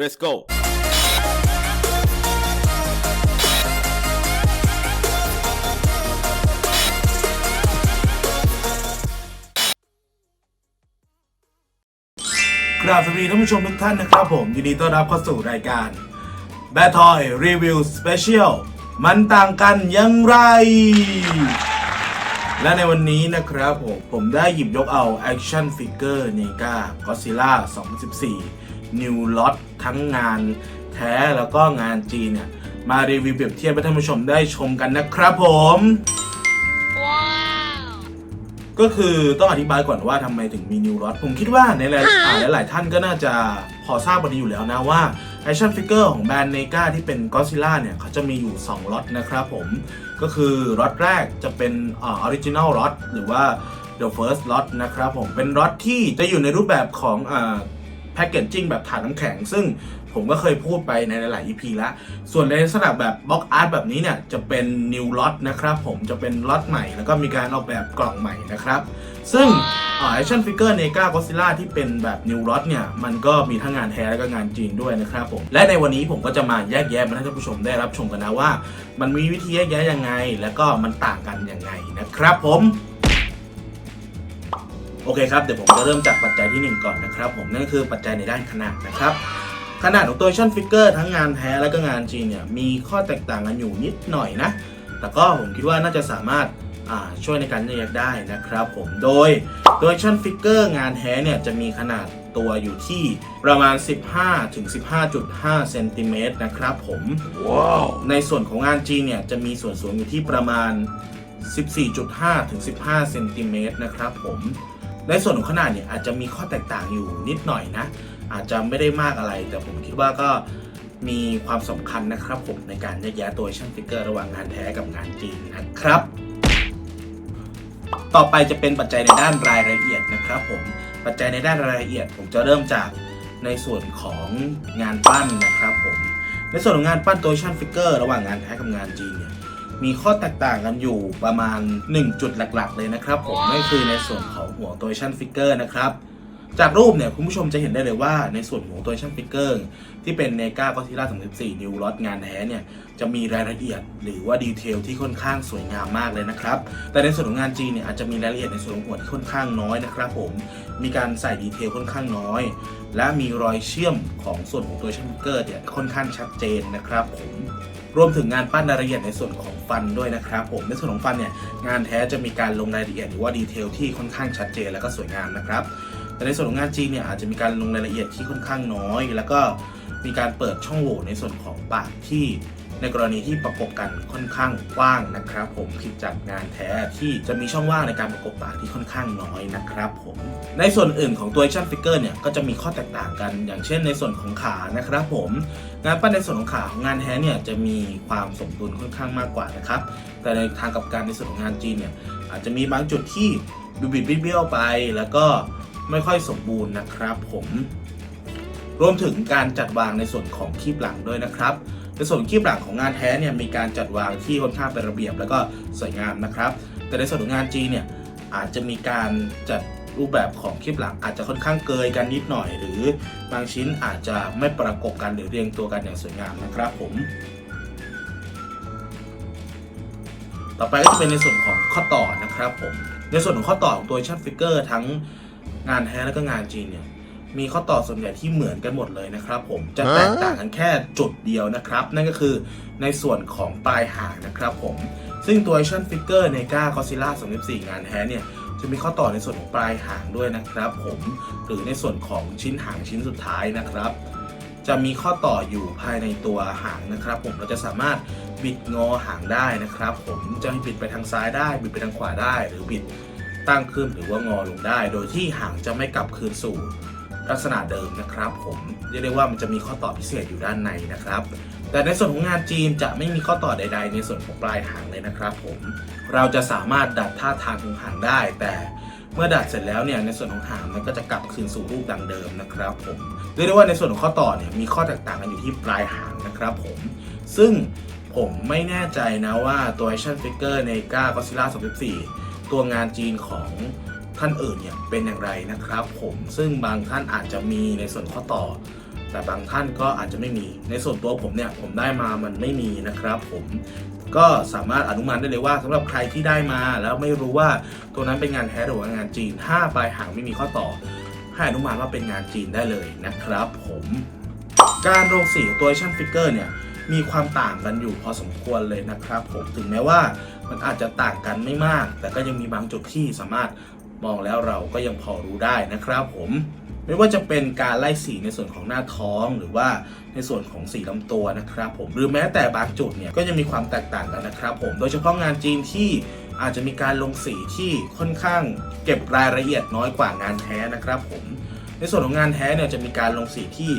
Let's go กราบสวัสดีท่านผู้ชมทุกท่านนะครับผม ยินดีต้อนรับเข้าสู่รายการ b a t Toy Review Special มันต่างกันอยังไร และในวันนี้นะครับผม ผมได้หยิบยกเอา Action Figure NEGA Godzilla 2014 New Lot ทั้งงานแท้แล้วก็งานจีนเนี่ย มารีวิวเปรียบเทียบให้ท่านผู้ชมได้ชมกันนะครับผมก็คือต้องอธิบายก่อนว่าทำไมถึงมีนิว o อ t ผมคิดว่าในหลายอ่าหลายๆท่านก็น่าจะพอทราบกันดีอยู่แล้วนะว่า Action Figure ของแบรนด์เนกาที่เป็น Godzilla เนี่ยเขาจะมีอยู่ 2ล็อตนะครับผมก็คือล็อตแรกจะเป็นอ่า Original Lot หรือว่า The First Lot นะครับผมเป็นล็อตที่จะอยู่ในรูปแบบของอ่า แพคเกจจิ้งแบบถาดน้ำแข็ง ซึ่งผมก็เคยพูดไปในหลาย ๆ EP แล้ว ส่วนในลักษณะแบบบล็อกอาร์ตแบบนี้เนี่ย จะเป็น new lot นะครับผมจะเป็นล็อตใหม่ แล้วก็มีการออกแบบกล่องใหม่นะครับ ซึ่งอ่า action figure NEGA Godzilla ที่เป็นแบบ new lot เนี่ย มันก็มีทั้งงานแท้และก็งานจีนด้วยนะครับผม และในวันนี้ผมก็จะมาแยกแยะมาให้ท่านผู้ชมได้รับชมกันนะว่า มันมีวิธีแยกแยะยังไง แล้วก็มันต่างกันยังไงนะครับผม โอเคครับเดี๋ยวผมจะเริ่มจากปัจจัยที่ 1 ก่อนนะครับ ผมนั่นก็คือปัจจัยในด้านขนาดนะครับ ขนาดของตัว action figure ทั้งงานแท้และก็งานจีนเนี่ยมีข้อแตกต่างกันอยู่นิดหน่อยนะ แต่ก็ผมคิดว่าน่าจะสามารถอ่าช่วยในการแยกได้นะครับผมโดยตัว action figure งานแท้เนี่ยจะมีขนาดตัวอยู่ที่ประมาณ 15ถึง15.5เซนติเมตรนะครับผมในส่วนของงานจีนเนี่ยจะมีส่วนสูงอยู่ที่ประมาณ 14.5ถึง15เซนติเมตรนะครับผม ในส่วนของขนาดเนี่ยอาจจะมีข้อแตกต่างอยู่นิดหน่อยนะ อาจจะไม่ได้มากอะไร แต่ผมคิดว่าก็มีความสำคัญนะครับผมในการแยกแยะตัวชั่นฟิกเกอร์ระหว่างงานแท้กับงานจีนนะครับ ต่อไปจะเป็นปัจจัยในด้านรายละเอียดนะครับผมปัจจัยในด้านรายละเอียด ผมจะเริ่มจากในส่วนของงานปั้นนะครับผมในส่วนของงานปั้นตัวชั่นฟิกเกอร์ระหว่างงานแท้กับงานจีนเนี่ย มีข้อแตกต่างกันอยู่ประมาณ 1 จุดหลักๆ เลยนะครับ ผมนั่นคือในส่วนของหัวตัวชั่นฟิกเกอร์นะครับจากรูปเนี่ยคุณผู้ชมจะเห็นได้เลยว่าในส่วนของตัวชั่นฟิกเกอร์ที่เป็นเนกาก็ซิล่า34 นิวลอตงานแท้เนี่ยจะมีรายละเอียดหรือว่าดีเทลที่ค่อนข้างสวยงามมากเลยนะครับ แต่ในส่วนของงานจีนเนี่ยอาจจะมีรายละเอียดในส่วนของหัวที่ค่อนข้างน้อยนะครับผมมีการใส่ดีเทลค่อนข้างน้อย และมีรอยเชื่อมของส่วนของตัวชั่นฟิกเกอร์เนี่ยค่อนข้างชัดเจนนะครับผม รวมถึงงานปั้นรายละเอียดในส่วนของฟันด้วยนะครับผมในส่วนของฟันเนี่ยงานแท้จะมีการลงรายละเอียดหรือว่าดีเทลที่ค่อนข้างชัดเจนและก็สวยงามนะครับแต่ในส่วนของงานจีนเนี่ยอาจจะมีการลงรายละเอียดที่ค่อนข้างน้อย แล้วก็มีการเปิดช่องโหว่ในส่วนของปากที่ ในกรณีที่ประกบกันค่อนข้างกว้างนะครับผมผิดจากงานแท้ที่จะมีช่องว่างในการประกบปากที่ค่อนข้างน้อยนะครับผมในส่วนอื่นของตัว action figure เนี่ยก็จะมีข้อแตกต่างกัน อย่างเช่นในส่วนของขานะครับผมงานปั้นในส่วนของขาของงานแท้เนี่ยจะมีความสมดุลค่อนข้างมากกว่านะครับแต่ในทางกับการในส่วนของงานจีนเนี่ยอาจจะมีบางจุดที่บิดบิดเบี้ยวไป แล้วก็ไม่ค่อยสมบูรณ์นะครับผมรวมถึงการจัดวางในส่วนของคีบหลังด้วยนะครับ ในส่วนคีบหลังของงานแท้เนี่ยมีการจัดวางที่ค่อนข้างเป็นระเบียบ แล้วก็สวยงามนะครับ แต่ในส่วนของงานจีเนี่ยอาจจะมีการจัดรูปแบบของคลิปหลังอาจจะค่อนข้างเกยกันนิดหน่อย หรือบางชิ้นอาจจะไม่ประกบกันหรือเรียงตัวกันอย่างสวยงามนะครับผม ต่อไปก็จะเป็นในส่วนของข้อต่อนะครับผม ในส่วนของข้อต่อของตัวชั่นฟิกเกอร์ทั้งงานแท้และก็งานจีนเนี่ย มีข้อต่อส่วนใหญ่ที่เหมือนกันหมดเลยนะครับ ผมจะแตกต่างกันแค่จุดเดียวนะครับ นั่นก็คือในส่วนของปลายหางนะครับผมซึ่งตัว action figure ในก้า Godzilla 34 งานแท้เนี่ยจะมีข้อต่อในส่วนของปลายหางด้วยนะครับ ผมหรือในส่วนของชิ้นหางชิ้นสุดท้ายนะครับ จะมีข้อต่ออยู่ภายในตัวหางนะครับ ผมเราจะสามารถบิดงอหางได้นะครับ ผมจะบิดไปทางซ้ายได้ บิดไปทางขวาได้ หรือบิดตั้งขึ้นหรือว่างอลงได้ โดยที่หางจะไม่กลับคืนสู่ ลักษณะเดิมนะครับ ผมเรียกได้ว่ามันจะมีข้อต่อพิเศษอยู่ด้านในนะครับ แต่ในส่วนของงานจีนจะไม่มีข้อต่อใด ๆ ในส่วนของปลายหางเลยนะครับ ผมเราจะสามารถดัดท่าทางของหางได้ แต่เมื่อดัดเสร็จแล้วเนี่ยในส่วนของหางมันก็จะกลับคืนสู่รูปดังเดิมนะครับ ผมเรียกได้ว่าในส่วนของข้อต่อเนี่ยมีข้อแตกต่างกันอยู่ที่ปลายหางนะครับ ผมซึ่งผมไม่แน่ใจนะว่าตัว action figure ในก้า Godzilla 2014ตัวงานจีนของ ท่านอื่นเนี่ยเป็นอย่างไรนะครับ ผมซึ่งบางท่านอาจจะมีในส่วนข้อต่อ แต่บางท่านก็อาจจะไม่มีในส่วนตัวผมเนี่ยผมได้มามันไม่มีนะครับ ผมก็สามารถอนุมานได้เลยว่าสำหรับใครที่ได้มาแล้วไม่รู้ว่าตัวนั้นเป็นงานแท้หรือว่างานจีน ถ้าปลายหางไม่มีข้อต่อ ให้อนุมานว่าเป็นงานจีนได้เลยนะครับ ผม การลงสีของตัว action figure เนี่ยมีความต่างกันอยู่พอสมควรเลยนะครับ ผมถึงแม้ว่ามันอาจจะต่างกันไม่มาก แต่ก็ยังมีบางจุดที่สามารถ มองแล้วเราก็ยังพอรู้ได้นะครับผมไม่ว่าจะเป็นการไล่สีในส่วนของหน้าท้องหรือว่าในส่วนของสีลำตัวนะครับผมหรือแม้แต่บางจุดเนี่ยก็ยังมีความแตกต่างกันนะครับผมโดยเฉพาะงานจีนที่อาจจะมีการลงสีที่ค่อนข้างเก็บรายละเอียดน้อยกว่างานแท้นะครับผมในส่วนของงานแท้เนี่ยจะมีการลงสีที่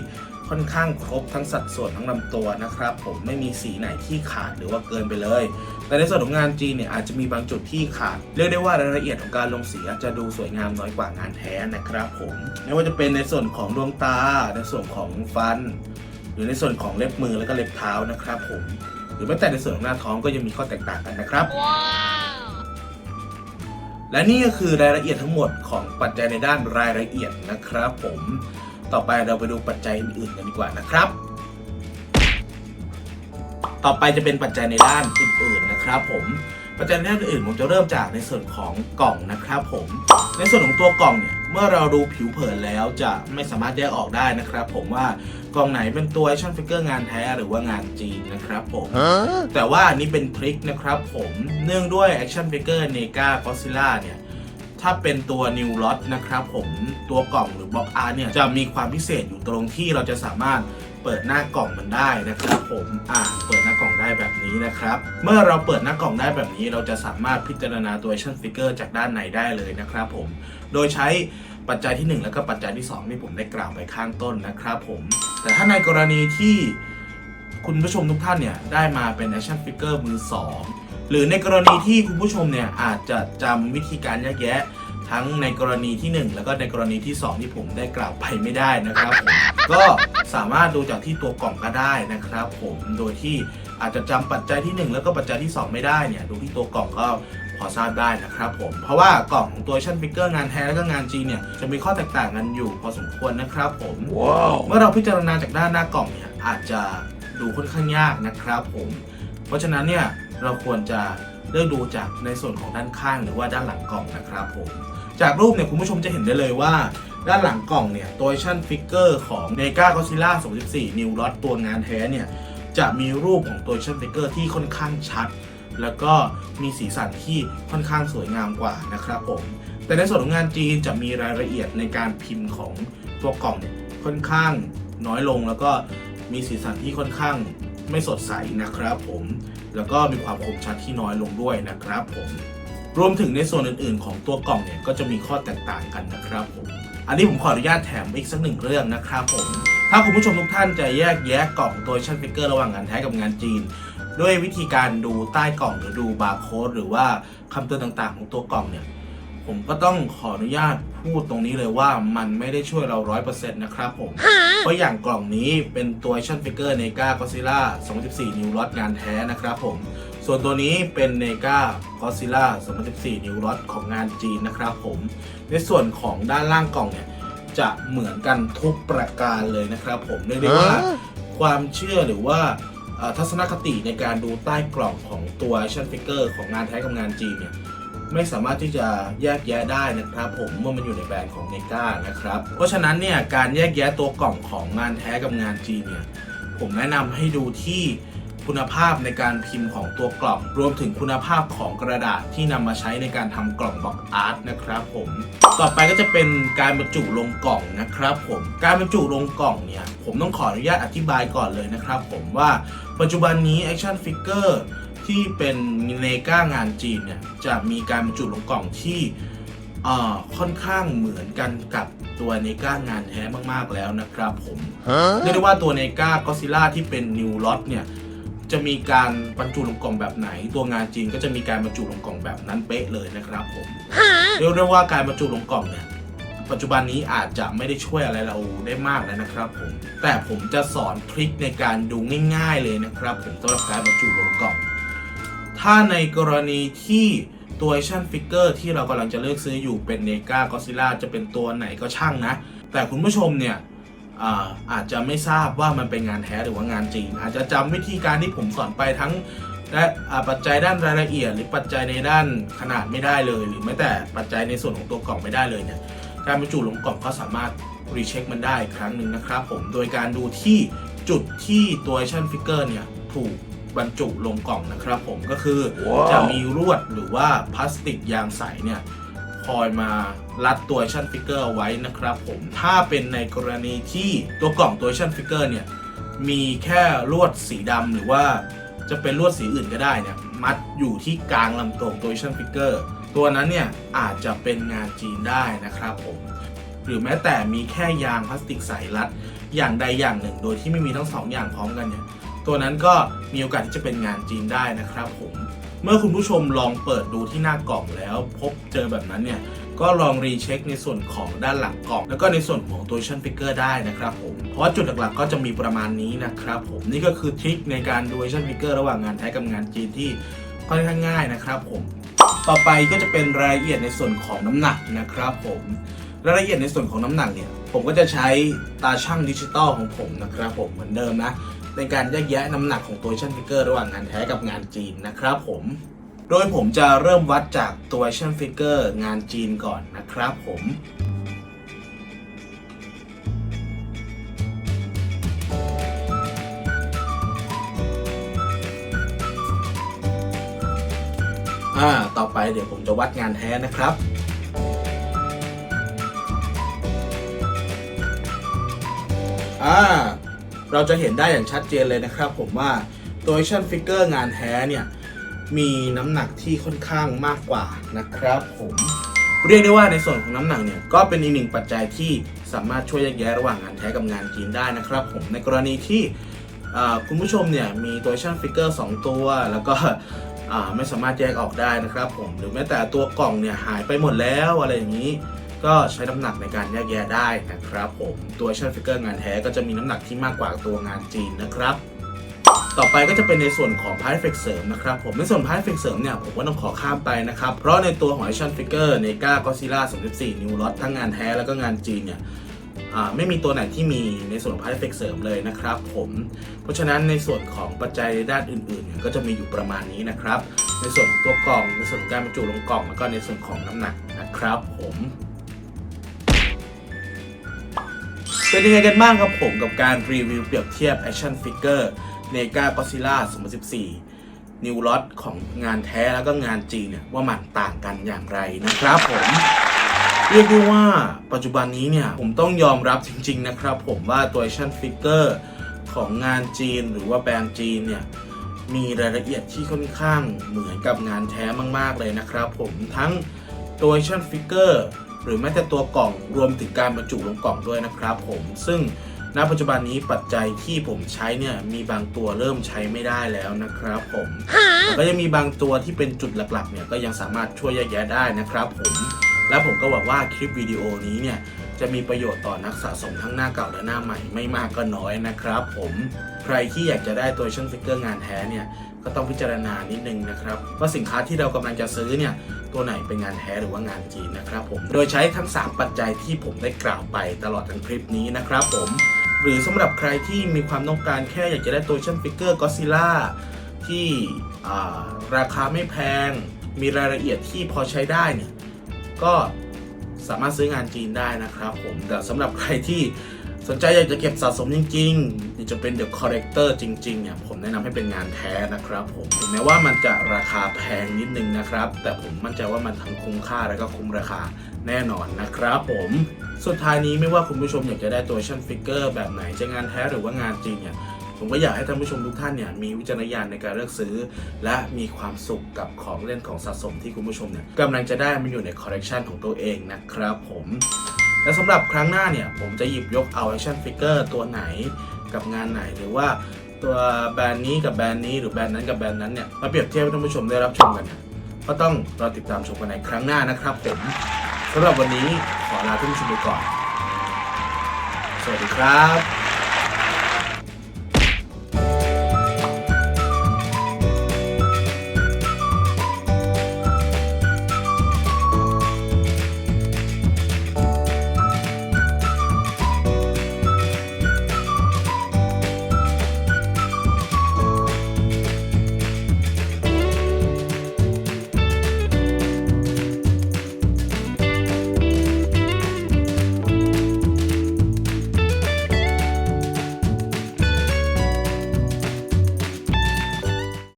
ค่อนข้างครบทั้งสัดส่วนทั้งลำตัวนะครับ ผมไม่มีสีไหนที่ขาดหรือว่าเกินไปเลย แต่ในส่วนของงานจีนเนี่ยอาจจะมีบางจุดที่ขาด เรียกได้ว่ารายละเอียดของการลงสีอาจจะดูสวยงามน้อยกว่างานแท้นะครับผมไม่ว่าจะเป็นในส่วนของดวงตา ในส่วนของฟัน หรือในส่วนของเล็บมือแล้วก็เล็บเท้านะครับผมหรือแม้แต่ในส่วนของหน้าท้องก็ยังมีข้อแตกต่างกันนะครับ และนี่ก็คือรายละเอียดทั้งหมดของปัจจัยในด้านรายละเอียดนะครับผม ต่อไปเราไปดูปัจจัยอื่นๆกันดีกว่านะครับ ต่อไปจะเป็นปัจจัยในด้านอื่นๆนะครับ ผมปัจจัยในด้านอื่นผมจะเริ่มจากในส่วนของกล่องนะครับ ผม ในส่วนของตัวกล่องเนี่ยเมื่อเราดูผิวเผินแล้วจะไม่สามารถแยกออกได้นะครับ ผมว่ากล่องไหนเป็นตัว action figure งานแท้หรือว่างานจีนนะครับผมแต่ว่าอันนี้เป็นทริคนะครับ ผมเนื่องด้วย Action Figure NEGA Godzilla เนี่ย ถ้าเป็นตัว New Lot นะครับผมตัวกล่องหรือ Box Art เนี่ยจะมีความพิเศษอยู่ตรงที่เราจะสามารถเปิดหน้ากล่องมันได้นะครับผมอ่าเปิดหน้ากล่องได้แบบนี้นะครับ เมื่อเราเปิดหน้ากล่องได้แบบนี้ เราจะสามารถพิจารณาตัว Action Figure จากด้านในได้เลยนะครับผมโดยใช้ปัจจัยที่ 1 แล้วก็ปัจจัยที่ 2 ที่ผมได้กล่าวไปข้างต้นนะครับผม แต่ถ้าในกรณีที่คุณผู้ชมทุกท่านเนี่ย ได้มาเป็น action figure มือ 2 หรือในกรณีที่คุณผู้ชมเนี่ยอาจจะจำวิธีการแยกแยะ ทั้งในกรณีที่ 1 แล้วก็ในกรณีที่ 2 ที่ผมได้กล่าวไปไม่ได้นะครับผมก็สามารถดูจากที่ตัวกล่องก็ได้นะครับ ผมโดยที่อาจจะจำปัจจัยที่ 1 แล้วก็ปัจจัยที่ 2 ไม่ได้เนี่ยดูที่ตัวกล่องก็พอทราบได้นะครับผม เพราะว่ากล่องของตัว action figure งานแท้แล้วก็งานจีนเนี่ยจะมีข้อแตกต่างกันอยู่พอสมควรนะครับผมเมื่อเราพิจารณาจากด้านหน้ากล่องเนี่ยอาจจะดูค่อนข้างยากนะครับผม เพราะฉะนั้นเนี่ย เราควรจะเลือกดูจากในส่วนของด้านข้างหรือว่าด้านหลังกล่องนะครับผมจากรูปเนี่ยคุณผู้ชมจะเห็นได้เลยว่า ด้านหลังกล่องเนี่ยตัว action figure ของ Mega Godzilla 24 New Lot ตัวงานแท้เนี่ย จะมีรูปของตัว action figure ที่ค่อนข้างชัด แล้วก็มีสีสันที่ค่อนข้างสวยงามกว่านะครับผม แต่ในส่วนของงานจีนจะมีรายละเอียดในการพิมพ์ของตัวกล่องเนี่ยค่อนข้างน้อยลงแล้วก็มีสีสันที่ค่อนข้างไม่สดใสนะครับผม แล้วก็มีความคมชัดที่น้อยลงด้วยนะครับผมรวมถึงในส่วนอื่นๆ ของตัวกล่องเนี่ยก็จะมีข้อแตกต่างกันนะครับผมอันนี้ผมขออนุญาตแถมอีกสักหนึ่งเรื่องนะครับผม ถ้าคุณผู้ชมทุกท่านจะแยกแยะกล่องตัวชั่นฟิกเกอร์ระหว่างงานแท้กับงานจีน ด้วยวิธีการดูใต้กล่องหรือดูบาร์โค้ดหรือว่าคำเตือนต่างๆ ของตัวกล่องเนี่ย ผมก็ต้องขออนุญาต พูดตรงนี้เลยว่ามันไม่ได้ช่วยเราร้อยเปอร์เซ็นต์นะครับผม เพราะอย่างกล่องนี้เป็นตัว action figure NEGA Godzilla 2014 New Lot งานแท้นะครับผม ส่วนตัวนี้เป็น NEGA Godzilla 2014 New Lot ของงานจีนนะครับผม ในส่วนของด้านล่างกล่องเนี่ยจะเหมือนกันทุกประการเลยนะครับผมเรียกได้ว่าความเชื่อหรือว่าเอ่อทัศนคติในการดูใต้กล่องของตัว action figure ของงานแท้กับงานจีนเนี่ย ไม่สามารถที่จะแยกแยะได้นะครับผมเมื่อมันอยู่ในแบรนด์ของเนกานะครับ เพราะฉะนั้นเนี่ยการแยกแยะตัวกล่องของงานแท้กับงานจีนเนี่ยผมแนะนำให้ดูที่คุณภาพในการพิมพ์ของตัวกล่อง รวมถึงคุณภาพของกระดาษที่นำมาใช้ในการทำกล่องบล็อกอาร์ตนะครับผมต่อไปก็จะเป็นการบรรจุลงกล่องนะครับผมการบรรจุลงกล่องเนี่ยผมต้องขออนุญาตอธิบายก่อนเลยนะครับผมว่าปัจจุบันนี้ action figure ที่เป็นเนก้างานจีนเนี่ยจะมีการบรรจุลงกล่องที่เอ่อค่อนข้างเหมือนกันกับตัวเนก้างานแท้มากๆแล้วนะครับผมเรียกได้ว่าตัวเนก้าก็ซิล่าที่เป็นนิวล็อตเนี่ยจะมีการบรรจุลงกล่องแบบไหน ตัวงานจีนก็จะมีการบรรจุลงกล่องแบบนั้นเป๊ะเลยนะครับผมเรียกได้ว่าการบรรจุลงกล่องเนี่ยปัจจุบันนี้อาจจะไม่ได้ช่วยอะไรเราได้มากแล้วนะครับผมแต่ผมจะสอนทริคในการดูง่าย ๆ เลยนะครับผมสำหรับการบรรจุลงกล่อง ถ้าในกรณีที่ตัว action figure ที่เรากำลังจะเลือกซื้ออยู่เป็น NEGA Godzilla จะเป็นตัวไหนก็ช่างนะ แต่คุณผู้ชมเนี่ยอาจจะไม่ทราบว่ามันเป็นงานแท้หรือว่างานจริง อาจจะจำวิธีการที่ผมสอนไปทั้งและปัจจัยด้านรายละเอียด หรือปัจจัยในด้านขนาดไม่ได้เลย หรือแม้แต่ปัจจัยในส่วนของตัวกล่องไม่ได้เลยเนี่ยการบรรจุลงกล่องก็สามารถรีเช็คมันได้ครั้งหนึ่งนะครับผมโดยการดูที่จุดที่ตัว action figure เนี่ยถูก บรรจุลงกล่องนะครับผมก็คือจะมีลวดหรือว่าพลาสติกยางใสเนี่ยคอยมารัดตัว action figure เอาไว้นะครับผมถ้าเป็นในกรณีที่ตัวกล่องตัว action figure เนี่ยมีแค่ลวดสีดำหรือว่าจะเป็นลวดสีอื่นก็ได้เนี่ยมัดอยู่ที่กลางลำตัวของตัว action figure ตัวนั้นเนี่ยอาจจะเป็นงานจีนได้นะครับผมหรือแม้แต่มีแค่ยางพลาสติกใสรัดอย่างใดอย่างหนึ่ง โดยที่ไม่มีทั้งสองอย่างพร้อมกันเนี่ย ตัวนั้นก็มีโอกาสที่จะเป็นงานจีนได้นะครับผมเมื่อคุณผู้ชมลองเปิดดูที่หน้ากล่องแล้ว พบเจอแบบนั้นเนี่ยก็ลองรีเช็คในส่วนของด้านหลังกล่อง แล้วก็ในส่วนของตัวชั่นฟิกเกอร์ได้นะครับผม เพราะว่าจุดหลักๆก็จะมีประมาณนี้นะครับผมนี่ก็คือทริคในการดูชั่นฟิกเกอร์ระหว่างงานแท้กับงานจีนที่ค่อนข้างง่ายนะครับผม ต่อไปก็จะเป็นรายละเอียดในส่วนของน้ำหนักนะครับผมรายละเอียดในส่วนของน้ำหนักเนี่ยผมก็จะใช้ตาช่างดิจิตอลของผมนะครับผมเหมือนเดิมนะ ในการแยกแยะน้ำหนักของตัวชั่นฟิกเกอร์ระหว่างงานแท้กับงานจีนนะครับผม โดยผมจะเริ่มวัดจากตัวชั่นฟิกเกอร์งานจีนก่อนนะครับผมอ่าต่อไปเดี๋ยวผมจะวัดงานแท้นะครับอ่า เราจะเห็นได้อย่างชัดเจนเลยนะครับผมว่าตัว action figure งานแท้เนี่ย มีน้ำหนักที่ค่อนข้างมากกว่านะครับผมเรียกได้ว่าในส่วนของน้ำหนักเนี่ยก็เป็นอีกหนึ่งปัจจัยที่สามารถช่วยแยกแยะระหว่างงานแท้กับงานจีนได้นะครับผมในกรณีที่คุณผู้ชมเนี่ยมีตัว action figure 2ตัว แล้วก็ไม่สามารถแยกออกได้นะครับผมหรือแม้แต่ตัวกล่องเนี่ยหายไปหมดแล้วอะไรอย่างนี้ ก็ใช้น้ำหนักในการแยกแยะได้นะครับผมตัว action figure งานแท้ก็จะมีน้ำหนักที่มากกว่าตัวงานจีนนะครับต่อไปก็จะเป็นในส่วนของ Part Effect เสริมนะครับผมในส่วน Part Effect เสริมเนี่ยผมก็ต้องขอข้ามไปนะครับ เพราะในตัวของ Action Figure เนก้าก็ซิล่า34 New Lot ทั้งงานแท้แล้วก็งานจีนเนี่ยไม่มีตัวไหนที่มีในส่วนของ Part Effect เสริมเลยนะครับผมเพราะฉะนั้นในส่วนของปัจจัยด้านอื่นๆเนี่ยก็จะมีอยู่ประมาณนี้นะครับ ในส่วนของตัวกล่องในส่วนของการบรรจุลงกล่องแล้วก็ในส่วนของน้ำหนักนะครับผม เป็นยังไงกันบ้างครับผมกับการรีวิวเปรียบเทียบ Action Figure เนกาก็ซิล่า2014 นิวล็อตของงานแท้แล้วก็งานจีนเนี่ยว่ามันต่างกันอย่างไรนะครับผม เรียกได้ว่าปัจจุบันนี้เนี่ย ผมต้องยอมรับจริง ๆ นะครับผมว่าตัว Action Figure ของงานจีนหรือว่าแบรนด์จีนเนี่ยมีรายละเอียดที่ค่อนข้างเหมือนกับงานแท้มาก ๆ เลยนะครับผมทั้งตัว Action Figure หรือแม้แต่ตัวกล่องรวมถึงการบรรจุลงกล่องด้วยนะครับผมซึ่งณปัจจุบันนี้ปัจจัยที่ผมใช้เนี่ยมีบางตัวเริ่มใช้ไม่ได้แล้วนะครับผมแต่ก็ยังมีบางตัวที่เป็นจุดหลักๆเนี่ยก็ยังสามารถช่วยแยกแยะได้นะครับผมและผมก็หวังว่าคลิปวิดีโอนี้เนี่ย จะมีประโยชน์ต่อนักสะสมทั้งหน้าเก่าและหน้าใหม่ไม่มากก็น้อยนะครับ ผมใครที่อยากจะได้ตัวชั่นฟิกเกอร์งานแท้เนี่ยก็ต้องพิจารณานิดนึงนะครับว่าสินค้าที่เรากำลังจะซื้อเนี่ยตัวไหนเป็นงานแท้หรือว่างานจีนนะครับผมโดยใช้ทั้ง 3 ปัจจัยที่ผมได้กล่าวไปตลอดทั้งคลิปนี้นะครับผมหรือสำหรับใครที่มีความต้องการแค่อยากจะได้ตัวชั่นฟิกเกอร์ก็ซิล่าที่ราคาไม่แพง มีรายละเอียดที่พอใช้ได้เนี่ยก็ สามารถซื้องานจีนได้นะครับผมแต่สำหรับใครที่สนใจอยากจะเก็บสะสมจริงๆอยากจะเป็นเดอะคอ r เร c เตอร์จริงๆเนี่ยผมแนะนำให้เป็นงานแท้นะครับผมถึงแม้ว่ามันจะราคาแพงนิดนึงนะครับ แต่ผมมั่นใจว่ามันทั้งคุ้มค่าและก็คุ้มราคาแน่นอนนะครับผมสุดท้ายนี้ไม่ว่าคุณผู้ชมอยากจะได้ตัวชั่นฟิกเกอร์แบบไหนจะงานแท้หรือว่างานจริงเนี่ย ผมก็อยากให้ท่านผู้ชมทุกท่านเนี่ยมีวิจารณญาณในการเลือกซื้อ และมีความสุขกับของเล่นของสะสมที่คุณผู้ชมเนี่ยกำลังจะได้มันอยู่ในคอลเลกชันของตัวเองนะครับผมและสำหรับครั้งหน้าเนี่ย ผมจะหยิบยกเอา action figure ตัวไหนกับงานไหนหรือว่าตัวแบรนด์นี้กับแบรนด์นี้หรือแบรนด์นั้นกับแบรนด์นั้นเนี่ยมาเปรียบเทียบให้ท่านผู้ชมได้รับชมกันเนี่ยก็ต้องรอติดตามชมกันในครั้งหน้านะครับผมสำหรับวันนี้ขอลาท่านผู้ชมไปก่อน สวัสดีครับ